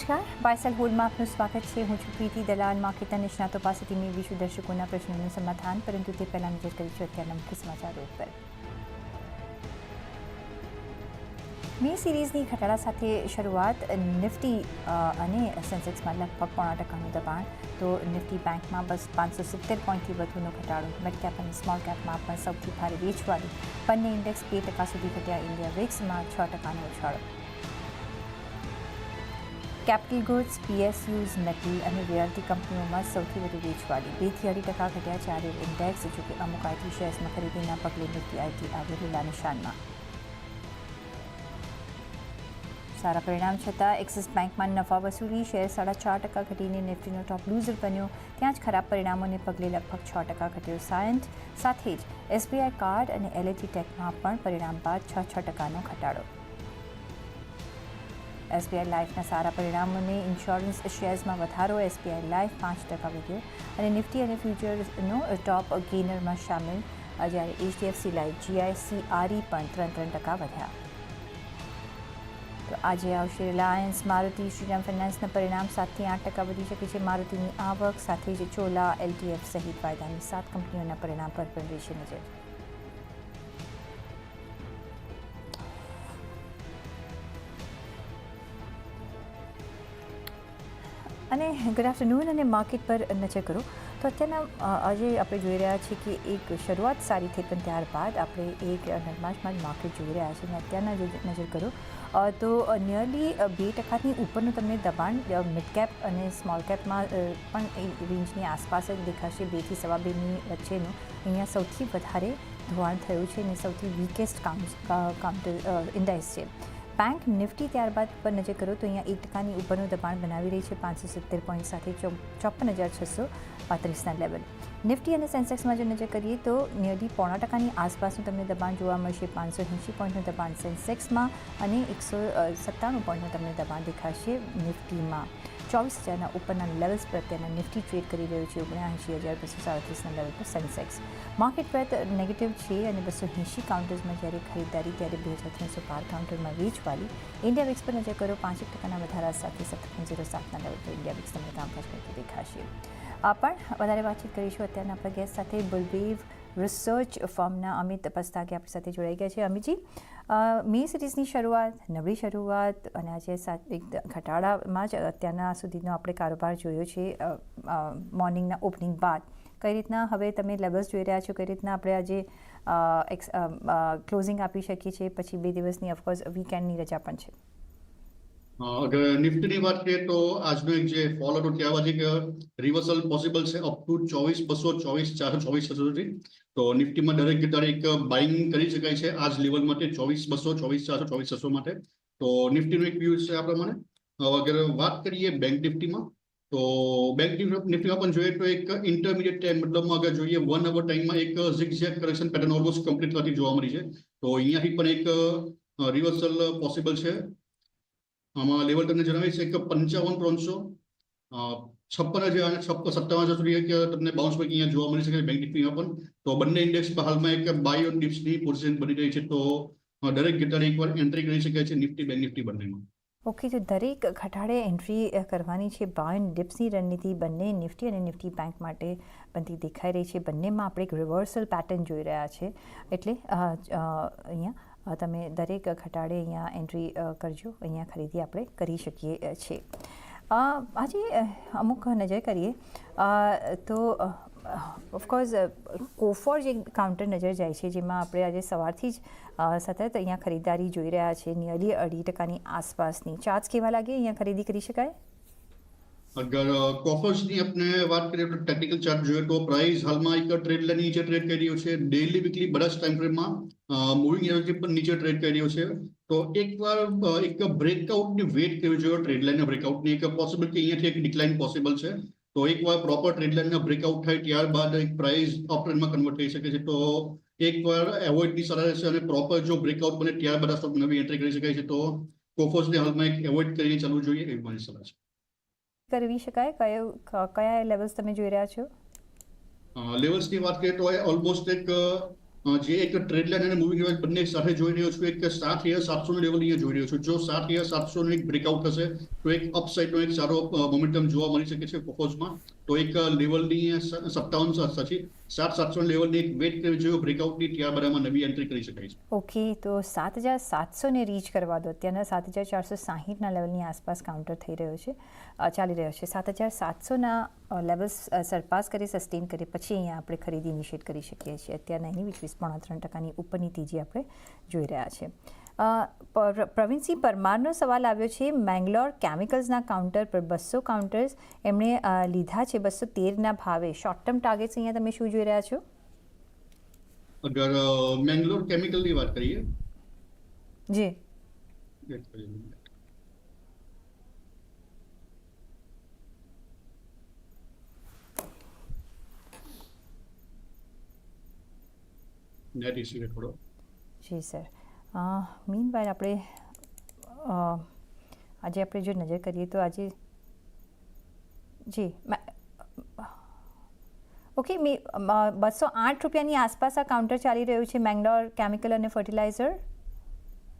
નમસ્કાર. બાયસેલ હોલ્ડમાં આપનું સ્વાગત છે. હું છું પ્રીતિ દલાલ માર્કેટના નિષ્ણાતો પાસેથી મેળવીશું દર્શકોના પ્રશ્નોનું સમાધાન, પરંતુ તે પહેલાં નજર કરીશું અત્યારના મુખ્ય સમાચારો ઉપર. મે સિરીઝની ઘટાડા સાથે શરૂઆત, નિફ્ટી અને સેન્સેક્સમાં લગભગ પોણા ટકાનું દબાણ. તો નિફ્ટી બેંકમાં બસ પાંચસો સિત્તેર પોઈન્ટથી વધુનો ઘટાડો. મિડ કેપ અને સ્મોલ કેપમાં પણ સૌથી ભારે વેચવાળી. બંને ઇન્ડેક્સ બે ટકા સુધી ઘટ્યા. ઇન્ડિયા વિક્સમાં છ ટકાનો ઉછાળો. કેપિટલ ગુડ્સ, પીએસયુઝ, મેટલ અને રિયાલ્ટી કંપનીઓમાં સૌથી વધુ વેચવાળી બેથી અઢી ટકા ઘટ્યા જ્યારે ઇન્ડેક્સ, જો કે અમુક આઈટી શેર્સમાં ખરીદીના પગલે નિફ્ટી આઈટી આવે નિશાનમાં. સારા પરિણામ છતાં એક્સિસ બેંકમાં નફા વસૂલી, શેર સાડા ચાર ટકા ઘટીને નિફ્ટીનો ટોપ લૂઝર બન્યો. ત્યાં જ ખરાબ પરિણામોને પગલે લગભગ છ ટકા ઘટ્યો સાયન્ટ. સાથે જ એસબીઆઈ કાર્ડ અને એલએટી ટેકમાં પણ પરિણામ બાદ છ છ ટકાનો ઘટાડો. એસબીઆઈ લાઈફના સારા પરિણામોને ઇન્સ્યોરન્સ શેર્સમાં વધારો એસબીઆઈ લાઈફ પાંચ ટકા વધ્યો અને નિફ્ટી અને ફ્યુચર્સનો ટોપ ગેનરમાં સામેલ જ્યારે એચડીએફસી લાઈફ જીઆઈસી આરઈ પણ ત્રણ ત્રણ ટકા વધ્યા. તો આજે આવશે રિલાયન્સ મારુતિ શ્રીરામ ફાઇનાન્સના પરિણામ સાતથી આઠ ટકા વધી શકે છે. મારુતિની આવક સાથે જ ચોલા એલટીએફ સહિત વાયદાની સાત કંપનીઓના પરિણામ પર પણ રહેશે નજર. અને ગુડ આફ્ટરનૂન અને માર્કેટ પર નજર કરો. તો અત્યારના આજે આપણે જોઈ રહ્યા છીએ કે એક શરૂઆત સારી થઈ પણ ત્યારબાદ આપણે એક નરમાશમાં માર્કેટ જોઈ રહ્યા છીએ અને અત્યારના જો નજર કરો તો નિયરલી બે ટકાની ઉપરનું તમને દબાણ મિડ કેપ અને સ્મોલ કેપમાં પણ એ રેન્જની આસપાસ જ દેખાશે. બેથી સવા બેની વચ્ચેનું અહીંયા સૌથી વધારે ધોવાણ થયું છે અને સૌથી વીકેસ્ટ કાઉન્ટર ઇન્ડેક્સ છે. બેંક નિફ્ટી ત્યારબાદ પર નજર કરો તો અહીંયા એક ટકાની ઉપરનું દબાણ બનાવી રહી છે પાંચસો સિત્તેર પોઈન્ટ સાથે ચોપન હજાર છસો પાંત્રીસના લેવલ. નિફ્ટી અને સેન્સેક્સમાં જો નજર કરીએ તો નિયરલી પોણા ટકાની આસપાસનું તમને દબાણ જોવા મળશે. પાંચસો એંશી પોઈન્ટનું દબાણ સેન્સેક્સમાં અને એકસો સત્તાણું પોઈન્ટનું તમને દબાણ દેખાશે નિફ્ટીમાં. ચોવીસ હજારના ઉપરના લેવલ્સ પર અત્યારના નિફ્ટી ટ્રેડ કરી રહ્યો છે. ઓગણએંશી હજાર બસો સાડત્રીસના લેવલ પર સેન્સેક્સ. માર્કેટ પ્રેત નેગેટિવ છે અને બસો એંશી કાઉન્ટર્સમાં જ્યારે ખરીદારી ત્યારે બે હજાર ત્રણસો બાર કાઉન્ટરમાં વેચવાલી. ઇન્ડિયા વિક્સ પર નજર કરો પાંચ ટકાના વધારા સાથે સત્તર ઝીરો સાતના લેવલ પર ઇન્ડિયા વિક્સ તમને કામકાજ કરતું દેખાશે. પણ વધારે વાતચીત કરીશું અત્યારના આપણા ગેસ્ટ સાથે બુલબીવ રિસર્ચ ફોર્મના અમિત પસ્તાગી આપણી સાથે જોડાઈ ગયા છે. અમિતજી મે સિરીઝની શરૂઆત, નબળી શરૂઆત અને આજે એક ઘટાડામાં જ અત્યારના સુધીનો આપણે કારોબાર જોયો છે મોર્નિંગના ઓપનિંગ બાદ. કઈ રીતના હવે તમે લેવલ્સ જોઈ રહ્યા છો? કઈ રીતના આપણે આજે ક્લોઝિંગ આપી શકીએ છીએ? પછી બે દિવસની ઓફકોર્સ વીકેન્ડની રજા પણ છે. અગર નિફ્ટીની વાત કરીએ તો આજનો એક જે ફોલ હતો ત્યાં બાદ એક રિવર્સલ પોસિબલ છે અપ ટુ ચોવીસ બસો ચોવીસ ચારસો ચોવીસ સુધી. તો નિફ્ટીમાં દરેક જગ્યાએ એક બાઇંગ કરી શકાય છે આજ લેવલ માટે, ચોવીસ બસો ચોવીસ, ચારસો ચોવીસ છસો માટે. તો નિફ્ટીનો એક વ્યૂ છે આ પ્રમાણે. અગર વાત કરીએ બેંક નિફ્ટીમાં, તો બેંક નિફ્ટીમાં પણ જોઈએ તો એક ઇન્ટરમીડિયેટ ટાઈમ મતલબમાં અગર જોઈએ વન અવર ટાઈમમાં એક zigzag correction pattern almost complete થતી જોવા મળી છે. તો અહીંયાથી પણ એક રિવર્સલ પોસિબલ છે. આમાં લેવલ તમને જણાવીશ એક પંચાવન ત્રણસો છપ્પન હજાર અને છપ્પન સત્તાવન સુધી તમને બાઉન્સ બેક અહીંયા જોવા મળી શકે બેંક નિફ્ટીમાં પણ તો બંને ઇન્ડેક્સ હાલમાં એક બાય ઓન ડિપ્સની પોઝિશન બની રહી છે. તો દરેક ગેટારે એકવાર એન્ટ્રી કરી શકે છે નિફ્ટી બેંક નિફ્ટી બંનેમાં. ઓકે તો દરેક ઘટાડે એન્ટ્રી કરવાની છે બાય ડિપ્સની રણનીતિ બંને નિફ્ટી અને નિફ્ટી બેંક માટે બનતી દેખાઈ રહી છે. બંનેમાં આપણે એક રિવર્સલ પેટર્ન જોઈ રહ્યા છે. એટલે અહીંયા તમે દરેક ઘટાડે અહીંયા એન્ટ્રી કરજો. અહીંયા ખરીદી આપણે કરી શકીએ છીએ. આજે અમુક નજર કરીએ તો ઓફકોર્સ કોફોર જે કાઉન્ટર નજર જાય છે, જેમાં આપણે આજે સવારથી જ સતત અહીંયા ખરીદારી જોઈ રહ્યા છે નિયરલી અઢી ટકાની આસપાસની. ચાર્જ કેવા લાગે? અહીંયા ખરીદી કરી શકાય? અગર કોફર્સની આપણે વાત કરીએ તો ટેકનિકલ ચાર્ટ જોઈએ તો પ્રાઇસ હાલમાં એક ટ્રેડ લાઈન નીચે ટ્રેડ કરી રહ્યો છે ડેલી વીકલી બધા જ ટાઈમ ફ્રેમમાં મૂવિંગ એવરેજ પણ નીચે ટ્રેડ કરી રહ્યો છે તો એકવાર એક બ્રેકઆઉટની વેટ કરવી જોઈએ ટ્રેડ લાઈનના બ્રેકઆઉટની એક પોસિબલ કે અહીંયાથી એક ડિક્લાઇન પોસિબલ છે તો એકવાર પ્રોપર ટ્રેડ લાઈનના બ્રેકઆઉટ થાય ત્યારબાદ એક પ્રાઇસ અપટ્રેન્ડમાં કન્વર્ટ થઈ શકે છે। તો એકવાર એવોઇડની સારા રહેશે અને પ્રોપર જો બ્રેકઆઉટ બને ત્યારબાદ આ સ્ટોક નવી એન્ટ્રી કરી શકાય છે। તો કોફર્સને હાલમાં એક એવોઇડ કરીને ચાલવું જોઈએ, એવી મારી સલાહ છે। કરવી શકાય? કયા કયા લેવલ્સ તમે જોઈ રહ્યા છો? લેવલ્સની વાત કરીએ તો ઓલમોસ્ટ એક જે એક ટ્રેડ લાઇન અને મૂવિંગ એવરેજ બંને સાથે જોઈ રહ્યો છું. એક સાત હજાર સાતસો લેવલ અહીંયા જોઈ રહ્યો છું. જો સાત હજાર સાતસો એક બ્રેકઆઉટ થશે, તો એક અપસાઇડ નો એક સારો મોમેન્ટમ જોવા મળી શકે છે ફોકસમાં તો લેવલની સત્તાવન સાચી? સાત સાતસો લેવલની એક વેટ કરવી બ્રેકઆઉટની ત્યાં આમાં નવી એન્ટ્રી કરી શકાય છે. ઓકે તો સાત હજાર સાતસોને રીચ કરવા દો. અત્યારના સાત હજાર ચારસો સાહીઠના લેવલની આસપાસ કાઉન્ટર થઈ રહ્યો છે. ચાલી રહ્યો છે. સાત હજાર સાતસોના લેવલ્સ સરપાસ કરી સસ્ટેન કરી પછી અહીંયા આપણે ખરીદી ઇનિશિએટ કરી શકીએ છીએ. અત્યારના એની વીસ વીસ પોણા ત્રણ ટકાની ઉપરની તેજી આપણે જોઈ રહ્યા છે અ, પર- પ્રવીણસિંહ પરમારનો સવાલ આવ્યો છે મેંગ્લોર કેમિકલ્સના કાઉન્ટર પર બસો કાઉન્ટર્સ એમણે લીધા છે બસો તેરના ભાવે. શોર્ટ ટર્મ ટાર્ગેટ્સ અહીંયા તમે શું જોઈ રહ્યા છો? અગર મેંગ્લોર કેમિકલની વાત કરીએ? જી. નેટ ઇશ્યુ થોડો. જી સર. મીન વાઇલ આપણે આજે આપણે જો નજર કરીએ તો આજે જી ઓકે મે બસો આઠ રૂપિયાની આસપાસ આ કાઉન્ટર ચાલી રહ્યું છે મેંગ્લોર કેમિકલ અને ફર્ટિલાઇઝર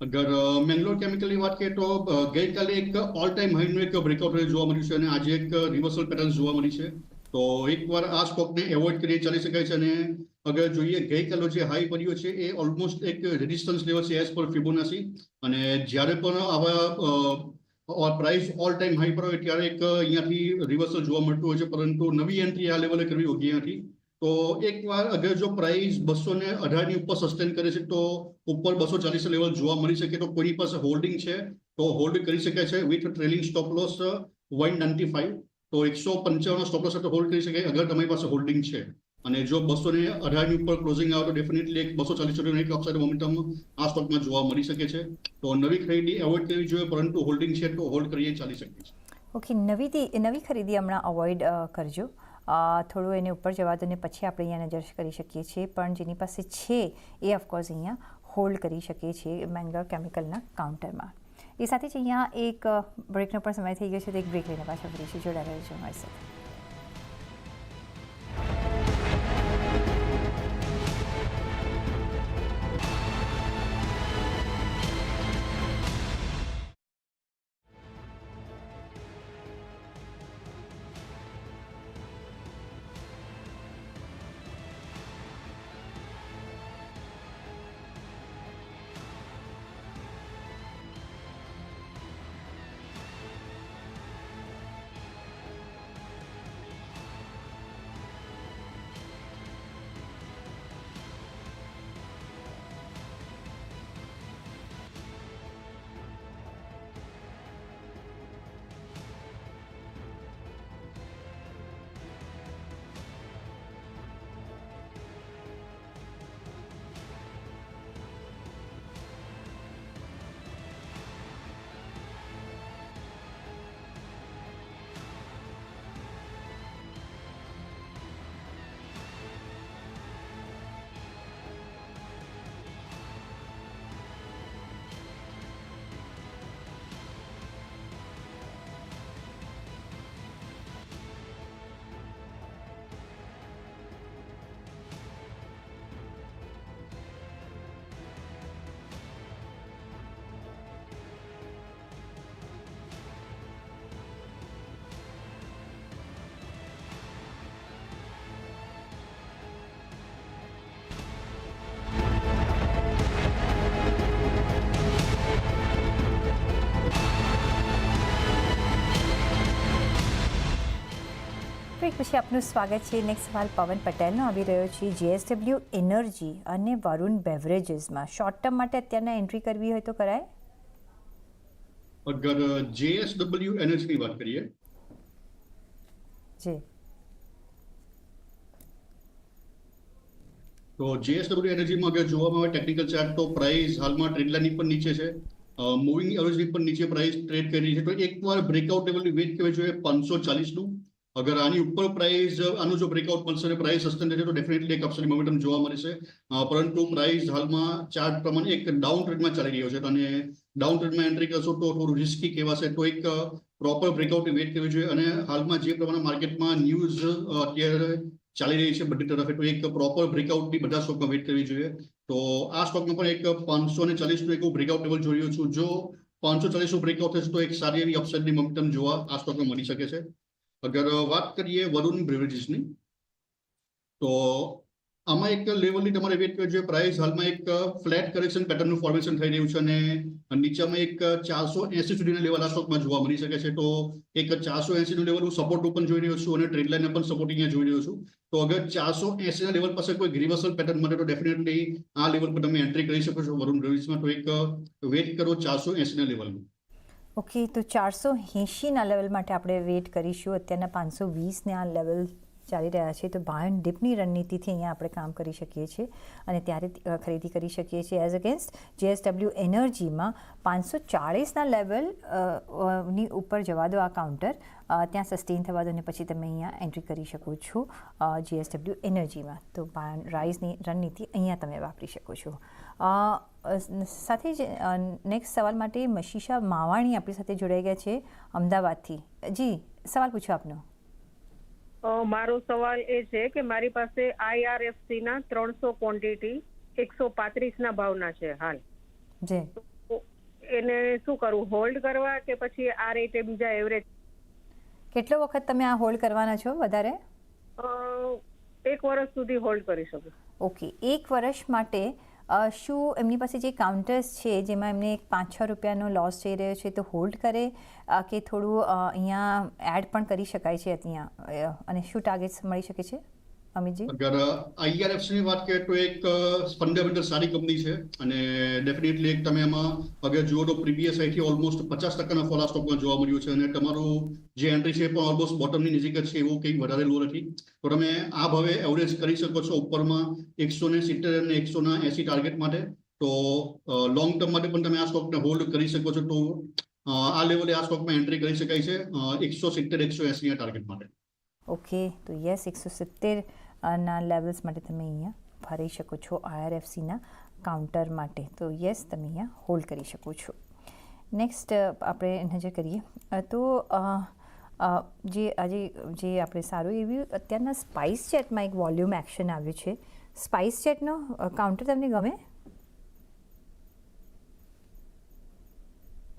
અગર મેંગ્લોર મેંગલોર કેમિકલની વાત કરીએ તો ગઈકાલે એક ઓલ ટાઈમ હાઈનું એક બ્રેકઆઉટ જોવા મળ્યું છે અને આજે એક રિવર્સલ પેટર્ન જોવા મળી છે. તો એકવાર આ સ્ટોકને એવોઇડ કરી ચાલી શકાય છે અને અગર જોઈએ ગઈકાલે જે હાઈ પડ્યો છે, એ ઓલમોસ્ટ એક રેઝિસ્ટન્સ લેવલ છે એઝ પર ફિબોનાસી અને જ્યારે પણ આવા પ્રાઇસ ઓલ ટાઈમ હાઈ પર હોય ત્યારે એક અહીંયાથી રિવર્સલ જોવા મળતું હોય છે, પરંતુ નવી એન્ટ્રી આ લેવલે કરવી હોય અહીંયાથી તો એકવાર અગર જો પ્રાઇસ બસો ને અઢારની ઉપર સસ્ટેન કરે છે, તો ઉપર બસો ચાલીસ લેવલ જોવા મળી શકે તો કોઈની પાસે હોલ્ડિંગ છે, તો હોલ્ડ કરી શકાય છે with trailing stop loss one ninety five તો એકસો પંચાવન સ્ટોપ લોસ સાથે હોલ્ડ કરી શકાય, અગર તમારી પાસે હોલ્ડિંગ છે. અને જો બસો ને અઢારની ઉપર ક્લોઝિંગ આવે તો ડેફિનેટલી એક બસો ચાલીસ સુધીનો એક અપસાઇડ મોમેન્ટમ આ સ્ટોકમાં જોવા મળી શકે છે. તો નવી ખરીદી એવોઇડ કરવી જોઈએ, પરંતુ હોલ્ડિંગ છે તો હોલ્ડ કરીએ, ચાલી શકે છે ઓકે, નવી નવી ખરીદી હમણાં અવોઇડ કરજો. થોડું એને ઉપર જવા દો ને પછી આપણે અહીંયા નજર કરી શકીએ છીએ. પણ જેની પાસે છે એ ઓફકોર્સ અહીંયા હોલ્ડ કરી શકીએ છીએ મેંગલોર કેમિકલના કાઉન્ટરમાં એ સાથે જ અહીંયા એક બ્રેકનો પણ સમય થઈ ગયો છે. તો એક બ્રેક લઈને પાછા ફરીશું જોડાયેલા રહેજો અમારી સાથે. પછી આપનું સ્વાગત છે. નેક્સ્ટ સવાલ પવન પટેલનો. આવી રહ્યો છે. જીએસડબલ્યુ એનર્જી અને વરુણ બેવરેજીસમાં શોર્ટ ટર્મ માટે અત્યારના એન્ટ્રી કરવી હોય તો કરાય. અગર જેએસડબલ્યુ એનર્જીની વાત કરીએ. જી. તો જેએસડબલ્યુ એનર્જીમાં અગર જોવામાં આવે ટેકનિકલ ચાર્ટ તો પ્રાઇસ હાલમાં ટ્રેડ લાઇનની પણ નીચે છે. મૂવિંગ એવરેજની પણ નીચે પ્રાઇસ ટ્રેડ કરી રહી છે. તો એકવાર બ્રેકઆઉટ લેવલની વેટ કહેવાય જોઈએ પાંચસો ચાલીસનું. અગર આની ઉપર પ્રાઇસ આનું જો બ્રેકઆઉટ મળશે અને પ્રાઇસ સસ્ટેન થશે તો ડેફિનેટલી એક અપસાઇડ મોમેન્ટમ જોવા મળશે પરંતુ પ્રાઇસ હાલમાં ચાર્ટ પ્રમાણે એક ડાઉન ટ્રેડમાં ચાલી રહ્યો છે. અને ડાઉન ટ્રેડમાં એન્ટ્રી કરશો તો થોડું રિસ્કી કહેવાશે તો એક પ્રોપર બ્રેકઆઉટની વેટ કરવી જોઈએ. અને હાલમાં જે પ્રમાણે માર્કેટમાં ન્યૂઝ અત્યારે ચાલી રહી છે બધી તરફે, તો એક પ્રોપર બ્રેકઆઉટની બધા સ્ટોકમાં વેટ કરવી જોઈએ. તો આ સ્ટોકમાં પણ એક પાંચસો ને ચાલીસનું એક બ્રેકઆઉટ લેવલ જોઈ રહ્યો છું. જો પાંચસો ચાલીસનું બ્રેકઆઉટ થશે, તો એક સારી એવી અપસાઇડની મોમેન્ટમ જોવા આ સ્ટોકમાં મળી શકે છે. અગર વાત કરીએ વરુણ બ્રિવેજીસની તો આમાં એક લેવલની તમારે વેટ કરવી જોઈએ પ્રાઇસ હાલમાં એક ફ્લેટ કરેક્શન પેટર્નનું ફોર્મેશન થઈ રહ્યું છે અને નીચામાં એક ચારસો એસી સુધીના લેવલ આ સ્ટોકમાં જોવા મળી શકે છે. તો એક ચારસો એસીનું લેવલ હું સપોર્ટ પણ જોઈ રહ્યો છું અને ટ્રેડ લાઇનને પણ સપોર્ટ અહીંયા જોઈ રહ્યો છું. તો અગર ચારસો એસીના લેવલ પાસે કોઈ રિવર્સલ પેટર્ન મળે, તો ડેફિનેટલી આ લેવલ પર તમે એન્ટ્રી કરી શકો છો વરુણ બ્રેવરેજીસમાં તો એક વેટ કરો ચારસો એસીના લેવલનું ઓકે તો ચારસો એંશીના લેવલ માટે આપણે વેઇટ કરીશું. અત્યારના પાંચસો વીસના લેવલ ચાલી રહ્યા છે. તો બાય ડીપની રણનીતિથી અહીંયા આપણે કામ કરી શકીએ છીએ અને ત્યારે ખરીદી કરી શકીએ છીએ. એઝ અગેન્સ્ટ જેએસડબલ્યુ એનર્જીમાં પાંચસો ચાળીસના લેવલની ઉપર જવા દો આ કાઉન્ટર ત્યાં સસ્ટેન થવા દો અને પછી તમે અહીંયા એન્ટ્રી કરી શકો છો જીએસડબલ્યુ એનર્જીમાં તો રાઇઝની રણનીતિ અહીંયા તમે વાપરી શકો છો. સાથે જ નેક્સ્ટ સવાલ માટે મશીષા માવાણી આપણી સાથે જોડાઈ ગયા છે અમદાવાદથી. જી સવાલ પૂછો આપનો. મારો સવાલ એ છે કે મારી પાસે આઈઆરએફસી ના ત્રણસો ક્વોન્ટિટી એકસો પાંત્રીસ ના ભાવના છે હાલ. જે. એને શું કરવું હોલ્ડ કરવા કે પછી આ રેટે બીજા એવરેજ કેટલો વખત તમે આ હોલ્ડ કરવાના છો વધારે? એક વર્ષ સુધી હોલ્ડ કરી શકું. ઓકે એક વર્ષ માટે શું એમની પાસે જે કાઉન્ટર્સ છે જેમાં એમને એક પાંચ છ રૂપિયાનો લોસ જઈ રહ્યો છે તો હોલ્ડ કરે કે થોડું અહીંયા એડ પણ કરી શકાય છે અહીંયા અને શું ટાર્ગેટ્સ મળી શકે છે? અમિતજી? અગર આઈઆરએફસી ની વાત કરીએ તો એક ફંડામેન્ટલ સારી કંપની છે અને ડેફિનેટલી એક તમે એમાં અગર જુઓ તો પ્રીવિયસ આઈથી ઓલમોસ્ટ પચાસ ટકાના ફોલ સ્ટોકમાં જોવા મળ્યું છે અને તમારું જે એન્ટ્રી છે પણ ઓલમોસ્ટ બોટમની નજીક જ છે એવું કંઈક વધારે લો નથી. તો તમે આ ભાવે એવરેજ કરી શકો છો ઉપરમાં એકસો ને સિત્તેર અને એકસો ના એસી ટાર્ગેટ માટે. તો લોંગ ટર્મ માટે પણ તમે આ સ્ટોકને હોલ્ડ કરી શકો છો તો આ લેવલે આ સ્ટોકમાં એન્ટ્રી કરી શકાય છે એકસો સિત્તેર એકસો એસી ટાર્ગેટ માટે. ઓકે તો યસ એકસો સિત્તેર ના લેવલ્સ માટે તમે અહીંયા ભરી શકો છો આઈઆરએફસીના કાઉન્ટર માટે. તો યસ તમે અહીંયા હોલ્ડ કરી શકો છો. નેક્સ્ટ આપણે નજર કરીએ. તો જે આજે જે આપણે સારું એવી અત્યારના સ્પાઇસ ચેટમાં એક વોલ્યુમ એક્શન આવ્યું છે. સ્પાઇસ ચેટનો કાઉન્ટર તમને ગમે?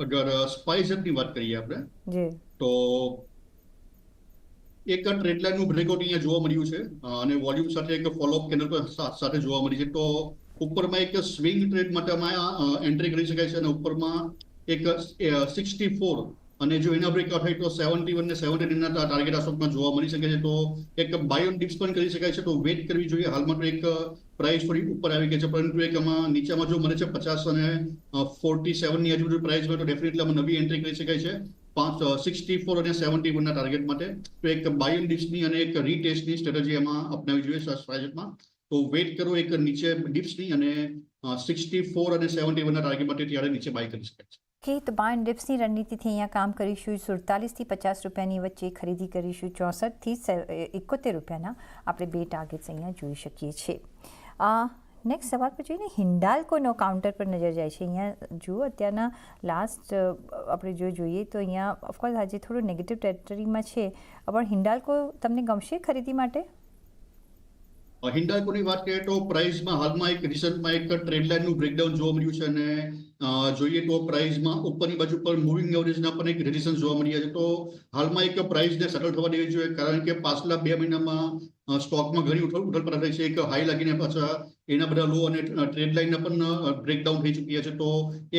અગર સ્પાઇસની વાત કરીએ આપણે જે. તો એક ટ્રેડ લાઇનનું બ્રેકઆઉટ અહીંયા જોવા મળ્યું છે. અને વોલ્યુમ સાથે એક ફોલોઅપ કેન્ડલ પર સાથે જોવા મળી છે. તો ઉપરમાં એક સ્વિંગ ટ્રેડ માટે અમે એન્ટ્રી કરી શકાય છે અને ઉપરમાં એક સિક્સટી ફોર અને જો એના બ્રેકઆઉટ હોય તો સેવન્ટી વન ને સેવન્ટી નાઇનના ટાર્ગેટ આ સ્ટોકમાં જોવા મળી શકે છે. તો એક બાય ઓન ડિપ્સ પણ કરી શકાય છે. તો વેટ કરવી જોઈએ. હાલમાં તો એક પ્રાઇસ થોડી ઉપર આવી ગઈ છે, પરંતુ એક આમાં નીચામાં જો મળે છે પચાસ અને ફોર્ટી સેવનની આજુબાજુ હોય તો ડેફિનેટલી આમાં નવી એન્ટ્રી કરી શકાય છે. પાંચ સિક્સટી ફોર અને સેવન્ટી વનના ટાર્ગેટ માટે. તો એક બાયન ડિપ્સની અને એક રીટેસ્ટની સ્ટ્રેટેજી એમાં અપનાવી જોઈએ પ્રાઇઝમાં તો વેટ કરો એક નીચે ડિપ્સની અને સિક્સટી ફોર અને સેવન્ટી વનના ટાર્ગેટ માટે ત્યારે નીચે બાય કરી શકાય છે. કે તો બાય એન્ડ ડિપ્સની રણનીતિથી અહીંયા કામ કરીશું. સુડતાલીસથી પચાસ રૂપિયાની વચ્ચે ખરીદી કરીશું. ચોસઠથી એકોતેર રૂપિયાના આપણે બે ટાર્ગેટ્સ અહીંયા જોઈ શકીએ છીએ. નેક્સ્ટ સવાલ પર જોઈને હિન્ડાલ્કોનો કાઉન્ટર પર નજર જાય છે? અહીંયા જુઓ, અત્યારના લાસ્ટ આપણે જો જોઈએ તો અહીંયા ઓફકોર્સ આજે થોડું નેગેટિવ ટેરેટરીમાં છે. પણ હિન્ડાલ્કો તમને ગમશે ખરીદી માટે? હિન્ડાલ્કોની વાત કરીએ તો પ્રાઇસમાં હાલમાં એક રિસન્ટમાં એક ટ્રેન્ડ લાઇનનું બ્રેકડાઉન જોવા મળ્યું છે અને જોઈએ તો પ્રાઇસમાં ઉપરની બાજુ પર મૂવિંગ એવરેજના પણ એક રેડિશન જોવા મળ્યા છે. તો હાલમાં એક પ્રાઇસને સેટલ થવા દેવી જોઈએ, કારણ કે પાછલા બે મહિનામાં સ્ટોકમાં ઘણી ઉઠલ ઉઠલ થઈ છે. એક હાઈ લાગીને પાછા એના બધા લો અને ટ્રેડ લાઇનના પણ બ્રેકડાઉન થઈ ચૂક્યા છે. તો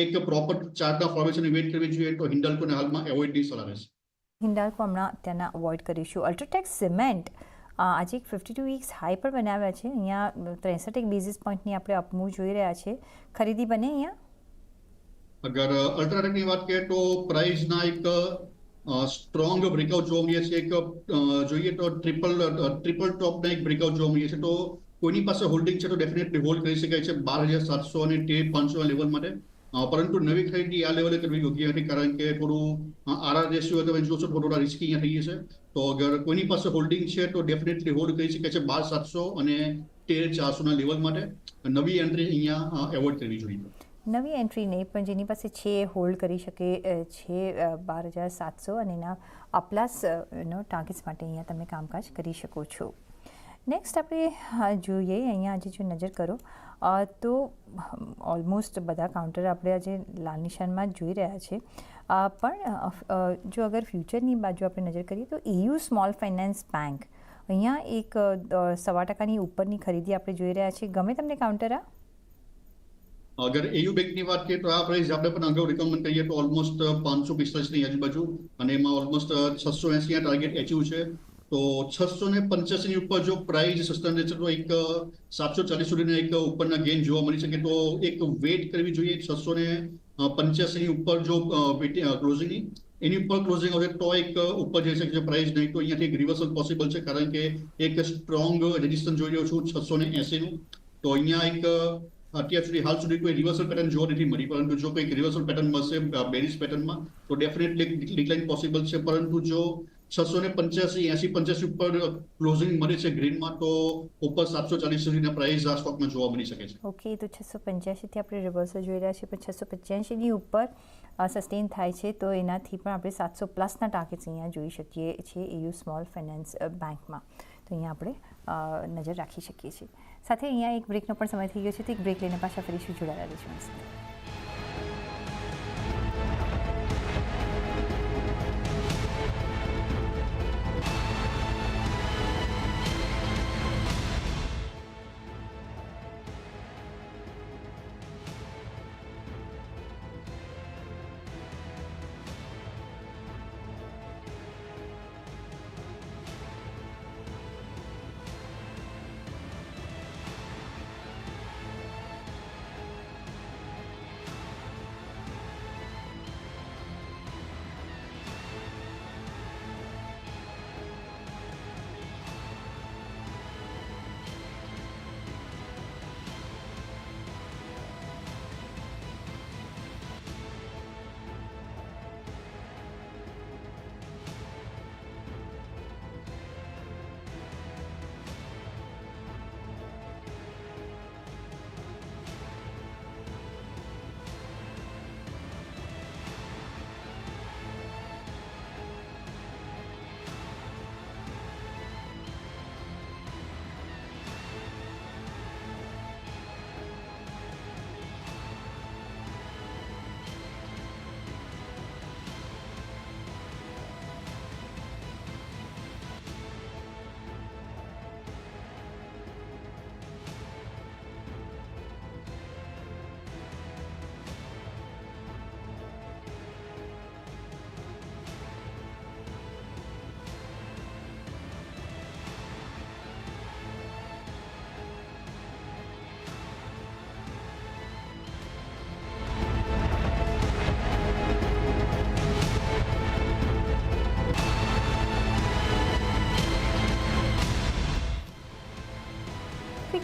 એક પ્રોપર ચાર્ટના ફોર્મેશન વેટ કરવી જોઈએ. તો હિન્ડાલ્કોને હાલમાં એવોઇડની સલાહ રહેશે. હિન્ડાલ્કો હમણાં અત્યારના અવોઇડ કરીશું. અલ્ટ્રાટેક સિમેન્ટ આજે એક ફિફ્ટી ટુ વીક્સ હાઈ પર બનાવ્યા છે. અહીંયા ત્રેસઠ એક બેઝિસ પોઈન્ટની આપણે અપમૂવ જોઈ રહ્યા છે. ખરીદી બને અહીંયા? અગર અલ્ટ્રાટેકની વાત કરીએ તો પ્રાઇસના એક સ્ટ્રોંગ બ્રેકઆઉટ જોવા મળીએ છે. એક જોઈએ તો ટ્રિપલ ટ્રિપલ ટોપના એક બ્રેકઆઉટ જોવા મળીએ છે. તો કોઈની પાસે હોલ્ડિંગ છે તો ડેફિનેટલી હોલ્ડ કરી શકાય છે. બાર હજાર સાતસો અને તે પાંચસો લેવલ માટે. પરંતુ નવી ખરીદી આ લેવલે કરવી યોગ્ય નથી, કારણ કે થોડું આરઆર રેશિયો તમે જોશો તો થોડા રિસ્કી અહીંયા થઈ જશે. તો અગર કોઈની પાસે હોલ્ડિંગ છે તો ડેફિનેટલી હોલ્ડ કરી શકાય છે બાર સાતસો અને તેર ચારસોના લેવલ માટે. નવી એન્ટ્રી અહીંયા એવોઇડ કરવી જોઈએ. નવી એન્ટ્રી નહીં પણ જેની પાસે છે એ હોલ્ડ કરી શકે છે બાર હજાર સાતસો અને એના અપ્લાસ નો ટાર્ગેટ્સ માટે અહીંયા તમે કામકાજ કરી શકો છો. નેક્સ્ટ આપણે જોઈએ, અહીંયા આજે જો નજર કરો તો ઓલમોસ્ટ બધા કાઉન્ટર આપણે આજે લાલ નિશાનમાં જોઈ રહ્યા છે. પણ જો અગર ફ્યુચરની બાજુ આપણે નજર કરીએ તો એયુ સ્મોલ ફાઇનાન્સ બેંક અહીંયા એક સવા ટકાની ઉપરની ખરીદી આપણે જોઈ રહ્યા છીએ. ગમે તમને કાઉન્ટર આ? અગર એયુ બેંકની વાત કરીએ તો આ પ્રાઇસ આપણે પણ અગાઉ રિકમેન્ડ કરીએ તો ઓલમોસ્ટ પાંચસો પિસ્તાલીસની આજુબાજુ અને એમાં ઓલમોસ્ટ છસો એસી ટાર્ગેટ એચિવ છે. તો છસો ને પંચ્યાસીની ઉપર જો પ્રાઇસ સસ્ટેન રહેશે તો એક સાતસો ચાલીસ સુધીના એક ઉપરના ગેઇન જોવા મળી શકે તો એક વેટ કરવી જોઈએ છસો ને પંચ્યાસીની ઉપર જો ક્લોઝિંગની એની ઉપર ક્લોઝિંગ આવશે તો એક ઉપર જઈ શકે છે પ્રાઇસ નહીં તો અહીંયાથી એક રિવર્સલ પોસિબલ છે, કારણ કે એક સ્ટ્રોંગ રેઝિસ્ટન્સ જોઈ રહ્યો છું છસો ને એસીનું તો અહીંયા એક અત્યાર સુધી હાલ સુધી કોઈ રિવર્સલ પેટર્ન જોવા નથી મળી, પરંતુ જો કંઈક રિવર્સલ પેટર્ન મળશે બેરિસ પેટર્નમાં તો ડેફિનેટલી ડિક્લાઇન પોસિબલ છે, પરંતુ જો છસો ને પંચ્યાસી એસી પંચ્યાસી ઉપર ક્લોઝિંગ મળે છે ગ્રીનમાં, તો ઉપર સાતસો ચાલીસ સુધીના પ્રાઇસ આ સ્ટોકમાં જોવા મળી શકે છે. ઓકે તો છસો પંચ્યાસીથી આપણે રિવર્સલ જોઈ રહ્યા છીએ, પણ છસો પંચ્યાસીની ઉપર સસ્ટેન થાય છે, તો એનાથી પણ આપણે સાતસો પ્લસના ટાર્ગેટ્સ અહીંયા જોઈ શકીએ છીએ EU સ્મોલ ફાઇનાન્સ બેંકમાં. તો અહીંયા આપણે નજર રાખી શકીએ છીએ. સાથે અહીંયા એક બ્રેકનો પણ સમય થઈ ગયો છે, તો એક બ્રેક લઈને પાછા ફરીશું જોડાયેલા રહીશું.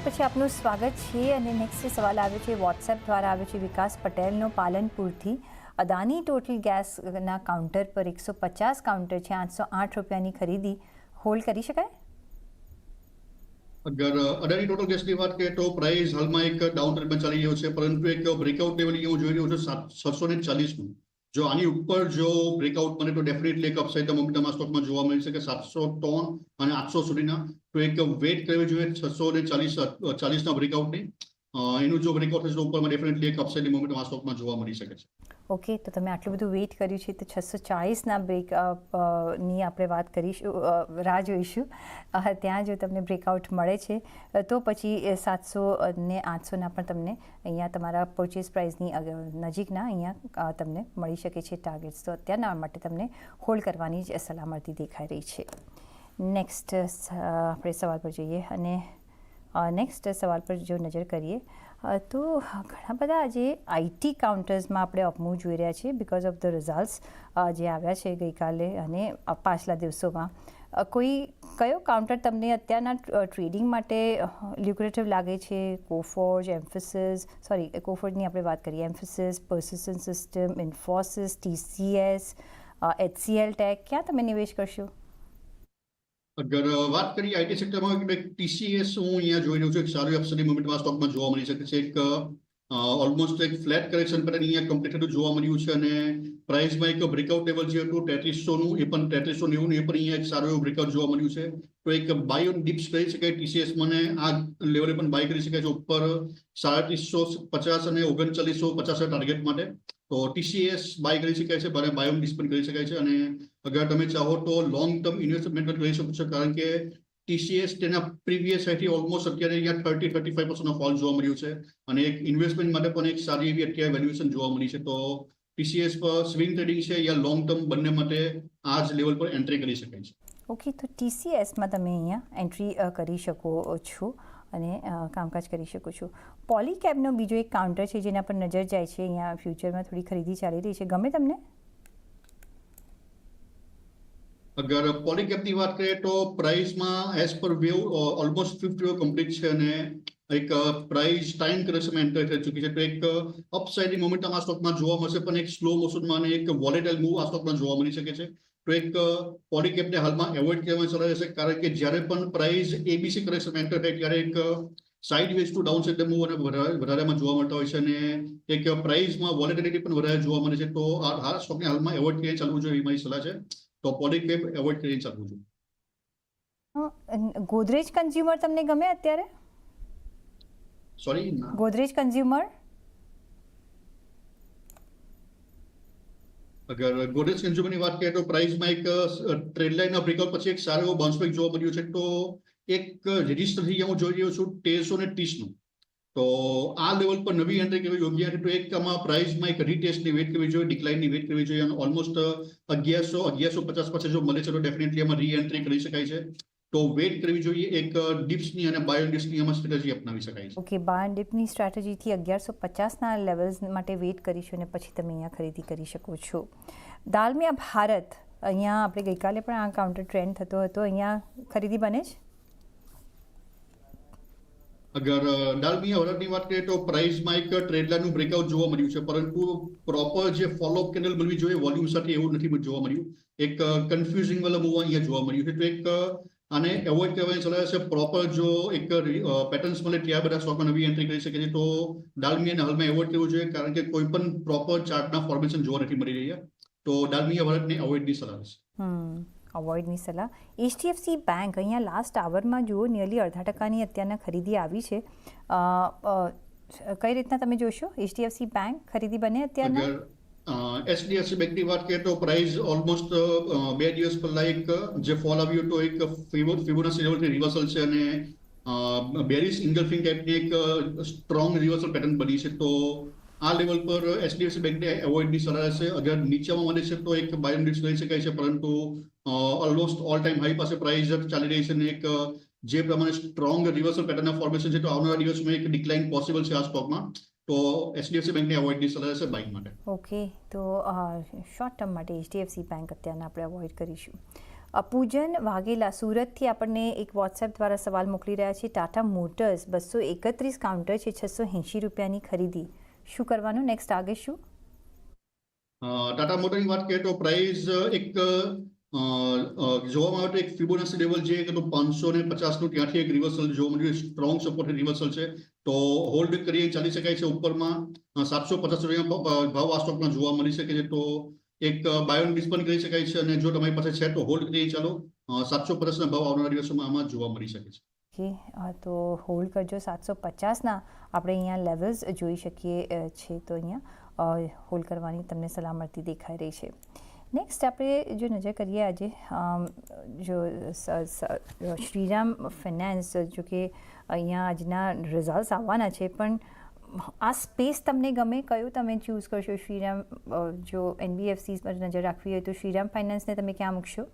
પછી આપનું સ્વાગત છે અને નેક્સ્ટ સવાલ આવ્યો છે વોટ્સએપ દ્વારા આવ્યો છે, વિકાસ પટેલનો પાલનપુરથી. અદાની ટોટલ ગેસના કાઉન્ટર પર એકસો પચાસ કાઉન્ટર છે, આઠસો આઠ રૂપિયાની ખરીદી. હોલ્ડ કરી શકાય? અગર અદાની ટોટલ ગેસની વાત કરીએ તો પ્રાઇસ હાલમાં એક ડાઉન ટ્રેન્ડમાં ચાલી રહ્યો છે, પરંતુ એક બ્રેકઆઉટ લેવલ હું જોઈ રહ્યો છું છસો ને ચાલીસનું. જો આની ઉપર જો બ્રેકઆઉટ બને તો ડેફિનેટલી એક અપસાઇડ મોમેન્ટમ આ સ્ટોકમાં જોવા મળી શકે. સાતસો ત્રણ અને આઠસો સુધીના. તો એક વેટ કરવી જોઈએ છસો ને ચાલીસ ચાલીસના બ્રેકઆઉટની એનું જો બ્રેકઆઉટ થશે તો ઉપરમાં ડેફિનેટલી એક અપસાઇડ મોમેન્ટમ આ સ્ટોકમાં જોવા મળી શકે છે. ઓકે તો તમે આટલું બધું વેઇટ કર્યું છે, તો છસો ચાળીસના બ્રેકની આપણે વાત કરીશું રાહ જોઈશું. ત્યાં જો તમને બ્રેકઆઉટ મળે છે તો પછી સાતસો ને આઠસોના પણ તમને અહીંયા તમારા પરચેસ પ્રાઇસની નજીકના અહીંયા તમને મળી શકે છે ટાર્ગેટ્સ તો અત્યારના માટે તમને હોલ્ડ કરવાની જ સલામતી દેખાઈ રહી છે. નેક્સ્ટ આપણે સવાલ પર જઈએ અને નેક્સ્ટ સવાલ પર જો નજર કરીએ તો ઘણા બધા આજે આઈટી કાઉન્ટર્સમાં આપણે અપમૂવ જોઈ રહ્યા છીએ બિકોઝ ઓફ ધ રિઝલ્ટ્સ જે આવ્યા છે ગઈકાલે અને પાછલા દિવસોમાં કોઈ કયો કાઉન્ટર તમને અત્યારના ટ્રેડિંગ માટે લ્યુક્રેટિવ લાગે છે? કોફોર્જ એમ્ફિસિસ સોરી કોફોર્જની આપણે વાત કરીએ. Mphasis Persistent System Infosys TCS HCL Tech ક્યાં તમે નિવેશ કરશો? વાત કરીએ આઈટી સેક્ટરમાં ટીસીએસ હું અહીંયા જોઈ રહ્યો છું. એક સારું અપસરી મોમેન્ટમાં સ્ટોકમાં જોવા મળી શકે છે. એક ઓલમોસ્ટ એક ફ્લેટ કરેક્શન પેટર્ન અહીંયા કમ્પ્લીટ જોવા મળ્યું છે. અને પ્રાઇસમાં એક બ્રેકઆઉટ લેવલ જે હતું તેત્રીસો નું એ પણ તેત્રીસો નેવું એ પણ અહીંયા એક સારું એવું બ્રેકઆઉટ જોવા મળ્યું છે. તો એક બાય ઓન ડિપ્સ કહી શકાય ટીસીએસ મને. આ લેવલે પણ બાય કરી શકાય છે. ઉપર સાડત્રીસો પચાસ અને ઓગણચાલીસો પચાસ ટાર્ગેટ માટે. તો ટીસીએસ બાય કરી શકાય છે, ભારે બાયોમ ડિસ્પન કરી શકાય છે અને અગર તમે ચાહો તો લોંગ ટર્મ ઇન્વેસ્ટમેન્ટ કરી શકો છો, કારણ કે ટીસીએસ તેના પ્રીવિયસ હાઈથી ઓલમોસ્ટ અત્યારે અહીંયા થર્ટી થર્ટી ફાઈવ પર્સન્ટનો ફોલ જોવા મળ્યું છે અને એક ઇન્વેસ્ટમેન્ટ માટે પણ એક સારી એવી અત્યારે વેલ્યુએશન જોવા મળી છે. તો ટીસીએસ પર સ્વિંગ ટ્રેડિંગ છે યા લોંગ ટર્મ બંને માટે આ જ લેવલ પર એન્ટ્રી કરી શકાય છે. ઓકે તો ટીસીએસમાં તમે અહીંયા એન્ટ્રી કરી શકો છો. અને કામકાજ કરી શકો છો. પોલીકેબનો બીજો એક કાઉન્ટર છે જેના પર નજર જાય છે, અહીંયા ફ્યુચરમાં થોડી ખરીદી ચાલી રહી છે. ગમે તમને? અગર પોલીકેપની વાત કરીએ તો પ્રાઇસમાં as per wave almost fifty complete છે અને એક પ્રાઇસ ટાઈમ કરેક્શનમાં એન્ટર થઈ ચૂકી છે. તો એક અપસાઇડિંગ મોમેન્ટમ આ સ્ટોકમાં જોવા મળશે, પણ એક સ્લો મોશનમાં અને એક વોલેટાઇલ મૂવ આ સ્ટોકમાં જોવા મળી શકે છે. તો એક પોલીકેપને હાલમાં એવોઇડ કરવામાં સલાહ રહેશે કારણ કે જ્યારે પણ પ્રાઇસ એબીસી કરેક્શન એન્ટર થાય ત્યારે એક sideways to downside move અને વધારે વધારેમાં જોવા મળતા હોય છે અને એક પ્રાઇસમાં વોલેટિલિટી પણ વધારે જોવા મળે છે તો આ આ સ્ટોકને હાલમાં એવોઇડ કરીને ચાલવું જોઈએ એ મારી સલાહ છે. તો પોલીકેપ એવોઇડ કરીને ચાલવું જોઈએ. ગોદરેજ કન્ઝ્યુમર તમને ગમે અત્યારે? સોરી ગોદરેજ કન્ઝ્યુમર અગર ગોડરેજ કન્ઝ્યુમરની વાત કરીએ તો પ્રાઇસમાં એક ટ્રેડ લાઇનના બ્રેકઆઉટ પછી એક સારો એવો બાઉન્સ બેક જોવા મળ્યો છે. તો એક રજિસ્ટર થઈ ગયા હું જોઈ રહ્યો છું તેરસો ને ત્રીસનું તો આ લેવલ પર નવી એન્ટ્રી કરવી યોગ્ય નથી. તો એક આમાં પ્રાઇસમાં એક રીટેસ્ટની વેટ કરવી જોઈએ ડિક્લાઇનની વેટ કરવી જોઈએ અને ઓલમોસ્ટ અગિયારસો અગિયારસો પચાસ પાસે જો મળે છે તો ડેફિનેટલી આમાં રી એન્ટ્રી કરી શકાય છે. તો વેટ કરવી જોઈએ એક ડિપ્સની અને બાયો ડિપ્સની એમાં સ્ટ્રેટેજી અપનાવી શકાય છે. ઓકે બાર ડિપની સ્ટ્રેટેજીથી અગિયારસો પચાસના લેવલ્સ માટે વેટ કરીશું અને પછી તમે અહીંયા ખરીદી કરી શકો છો. દાલમિયા ભારત અહીંયા આપણે ગઈકાલે પણ આ કાઉન્ટર ટ્રેન્ડ થતો હતો. અહીંયા ખરીદી બને છે? અગર ડાલમિયા વરડની વાત કરીએ તો પ્રાઇસમાં એક ટ્રેડલાઇનનું બ્રેકઆઉટ જોવા મળ્યું છે પરંતુ પ્રોપર જે ફોલોઅપ કેન્ડલ મળવી જોઈએ વોલ્યુમ સાથે એવું નથી જોવા મળ્યું. એક કન્ફ્યુઝિંગ વાળા મૂવ અહીંયા જોવા મળ્યું છે. તો એક આને એવોઇડ કરવાની સલાહ છે પ્રોપર જો એક પેટર્ન્સ મળે ત્યાં બધા સ્ટોકમાં નવી એન્ટ્રી કરી શકે છે તો ડાલમિયાને હાલમાં એવોઇડ કરવું જોઈએ કારણ કે કોઈ પણ પ્રોપર ચાર્ટના ફોર્મેશન જોવા નથી મળી રહ્યા. તો ડાલમિયા વરડને એવોઇડની સલાહ છે. અવોઇડની સલાહ. એચડીએફસી બેંક અહીંયા લાસ્ટ આવરમાં જુઓ નિયરલી અડધા ટકાની અત્યારના ખરીદી આવી છે. કઈ રીતના તમે જોશો? એચડીએફસી બેંક ખરીદી બને અત્યારના? એચડીએફસી બેંકની વાત કરીએ તો પ્રાઇસ ઓલમોસ્ટ બે દિવસ પહેલા એક, જે ફોલ આવ્યું તો એક ફિબોનાસી લેવલથી રિવર્સલ છે અને બેરિસ ફિંગ ટાઈપની એક સ્ટ્રોંગ રિવર્સલ પેટર્ન બની છે. તો આ લેવલ પર એચડીએફસી બેંકને એવોઇડની સલાહ રહેશે. અગર નીચેમાં મળે છે તો એક બાય ઇન્ડેક્સ લઈ શકાય છે, પરંતુ ઓલમોસ્ટ ઓલ ટાઈમ હાઈ પાસે પ્રાઇસ ચાલી રહી છે અને એક, જે પ્રમાણે સ્ટ્રોંગ રિવર્સલ પેટર્નના ફોર્મેશન છે, તો આવનારા દિવસમાં એક ડિક્લાઇન પોસિબલ છે આ સ્ટોકમાં તો એચડીએફસી બેંકને એવોઇડની સલાહ છે બાઇંગ માટે. ઓકે તો શોર્ટ ટર્મ માટે એચડીએફસી બેંક અત્યારના આપણે અવોઇડ કરીશું. પૂજન વાઘેલા સુરતથી આપણને એક વોટ્સએપ દ્વારા સવાલ મોકલી રહ્યા છે. ટાટા મોટર્સ બસો એકત્રીસ કાઉન્ટર છે છસો એંશી રૂપિયાની ખરીદી. શું કરવાનું? નેક્સ્ટ આગે શું? ટાટા મોટરની વાત કરીએ તો પ્રાઇસ એક જોવામાં આવે તો એક ફિબોનાસી લેવલ જે તો પાંચસો ને પચાસનું ત્યાંથી એક રિવર્સલ જોવા મળ્યું. સ્ટ્રોંગ સપોર્ટ રિવર્સલ છે. તો હોલ્ડ કરીએ ચાલી શકાય છે ઉપરમાં. સાતસો પચાસ રૂપિયા ભાવ આ સ્ટોકમાં જોવા મળી શકે છે. તો એક બાયોન પણ કરી શકાય છે. અને જો તમારી પાસે છે તો હોલ્ડ કરીએ ચાલો. સાતસો પચાસના ભાવ આવનારા દિવસોમાં આમાં જોવા મળી શકે છે. અ, તો હોલ્ડ કરજો. સાતસો પચાસના આપણે અહીંયા લેવલ્સ જોઈ શકીએ છીએ તો અહીંયા. હોલ્ડ કરવાની તમને સલામતી દેખાઈ રહી છે. નેક્સ્ટ આપણે જો નજર કરીએ આજે જો શ્રીરામ ફિનાન્સ જો કે અહીંયા આજના રિઝલ્ટ્સ આવવાના છે, પણ આ સ્પેસ તમને ગમે, કયું તમે ચૂઝ કરશો? શ્રીરામ જો એનબીએફસી પર નજર રાખવી હોય તો શ્રીરામ ફાઇનાન્સને તમે ક્યાં મૂકશો?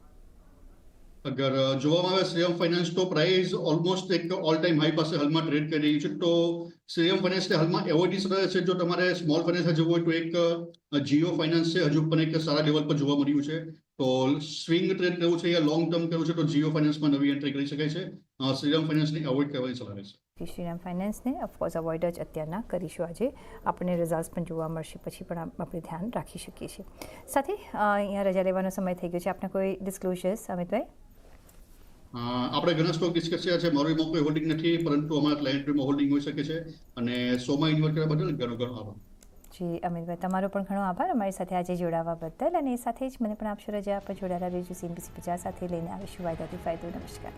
અગર જોવામાં આવે શ્રેયમ ફાઇનાન્સ તો પ્રાઇસ ઓલમોસ્ટ એક ઓલ ટાઈમ હાઈ પાસે હાલમાં ટ્રેડ કરી રહ્યું છે. તો શ્રેયમ ફાઇનાન્સ હાલમાં એવોર્ડ રહે છે, જો તમારે સ્મોલ ફાઇનાન્સ જવું હોય તો એક જીઓ ફાઇનાન્સ છે. હજુ પણ એક સારા લેવલ પર જોવા મળ્યું છે. તો સ્વિંગ ટ્રેડ કરવું છે યા લોંગ ટર્મ કરવું છે તો જીઓ ફાઇનાન્સમાં નવી એન્ટ્રી કરી શકાય છે. શ્રીરામ ફાઇનાન્સને એવોઇડ કરવાની સલાહ રહેશે. શ્રીરામ ફાઇનાન્સને ઓફકોર્સ અવોઇડ જ અત્યારના કરીશું આજે. આપણને રિઝલ્ટ પણ જોવા મળશે, પછી પણ આપ- આપણે ધ્યાન રાખી શકીએ છીએ. સાથે અહીંયા રજા લેવાનો સમય થઈ ગયો છે. આપને કોઈ ડિસ્ક્લોઝર્સ અમિતભાઈ? આપણે ઘણા સ્ટોક ડિસ્કસ કર્યા છે. મારું એમાં કોઈ હોલ્ડિંગ નથી, પરંતુ અમારા ક્લાયન્ટમાં હોલ્ડિંગ હોઈ શકે છે. અને સોમાં ઇન્વર્ટર કરવા બદલ ઘણો ઘણો આભાર. જી અમિતભાઈ તમારો પણ ઘણો આભાર. અમારી સાથે આજે જોડાવા બદલ અને એ સાથે જ મને પણ આપશો રજા પર જોડાયેલા રેજો સીએમપીસી પચાસ સાથે લઈને આવીશું. વાયદાથી ફાયદો. નમસ્કાર.